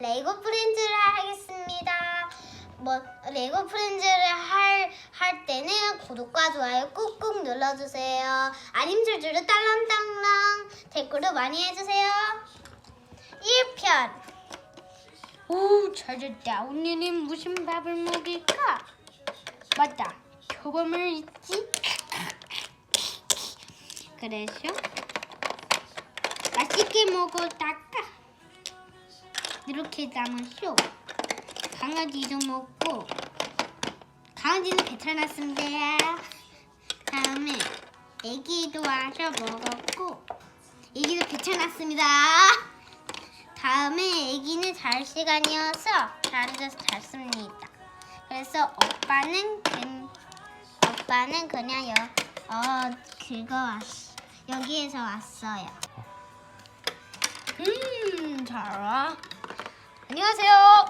레고 프렌즈를 하겠습니다. 뭐 레고 프렌즈를 할, 할 때는 구독과 좋아요 꾹꾹 눌러주세요. 알림 줄줄을 딸랑딸랑 댓글도 많이 해주세요. 1편 오 찾았다. 오늘은 무슨 밥을 먹을까? 맞다. 표범을 있지? 그래서 맛있게 먹었다가 이렇게 담았쇼. 강아지도 먹고 강아지는 괜찮았습니다. 다음에 애기도 와서 먹었고 애기도 괜찮았습니다. 다음에 애기는 잘 시간이어서 자리에서 잤습니다. 그래서 오빠는 그, 오빠는 그냥 여, 어 그거 왔어 여기에서 왔어요. 음, 잘 와. 안녕하세요.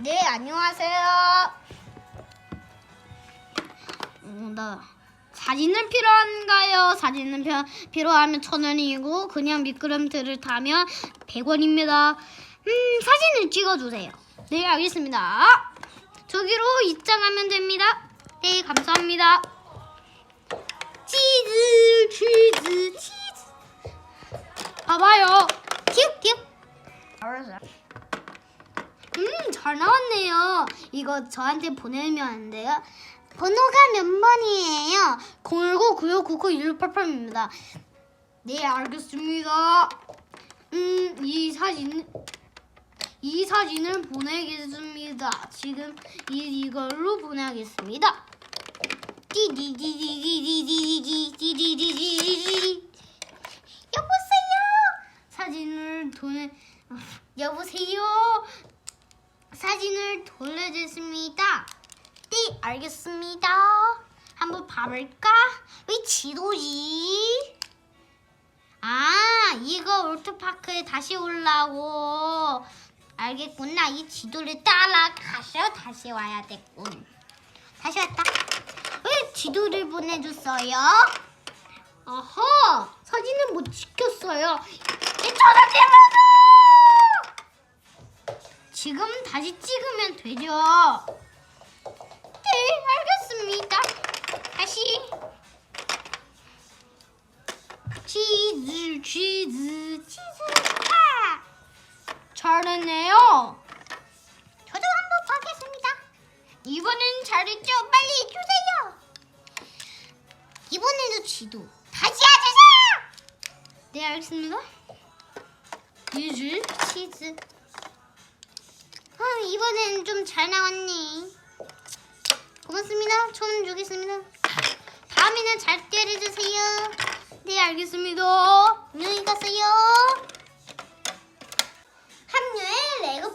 네, 안녕하세요. 음, 나 사진은 필요한가요? 사진은 필요, 필요하면 천 원이고 그냥 미끄럼틀을 타면 100원입니다. 음, 사진을 찍어주세요. 네, 알겠습니다. 저기로 입장하면 됩니다. 네, 감사합니다. 치즈, 치즈, 치즈. 봐봐요. 큐큐. 알았어. 음, 잘 나왔네요. 이거 저한테 보내면 안 돼요? 번호가 몇 번이에요? 010-9699-1688입니다. 네, 알겠습니다. 음, 이 사진, 이 사진을 보내겠습니다. 지금 이, 이걸로 보내겠습니다. 띠디디디디디디디디디디디디디 여보세요. 사진을 보내 여보세요. 사진을 돌려줬습니다. 네, 알겠습니다. 한번 봐볼까? 왜 지도지? 아, 이거 울트파크에 다시 올라고. 알겠구나. 이 지도를 따라가서 다시 와야 됐군. 다시 왔다. 왜 지도를 보내줬어요? 어허, 사진은 못 찍혔어요. 지금 다시 찍으면 되죠. 네, 알겠습니다. 다시. 치즈, 치즈, 치즈. 아! 잘했네요. 저도 한번 보겠습니다. 이번엔 잘했죠? 빨리 주세요. 이번에도 지도 다시 해주세요. 네, 알겠습니다. 치즈, 치즈. 아, 이번엔 좀 잘 나왔니? 고맙습니다. 천 주겠습니다. 다음에는 잘 때려주세요. 네, 알겠습니다. 안녕히 가세요. 합류의 레고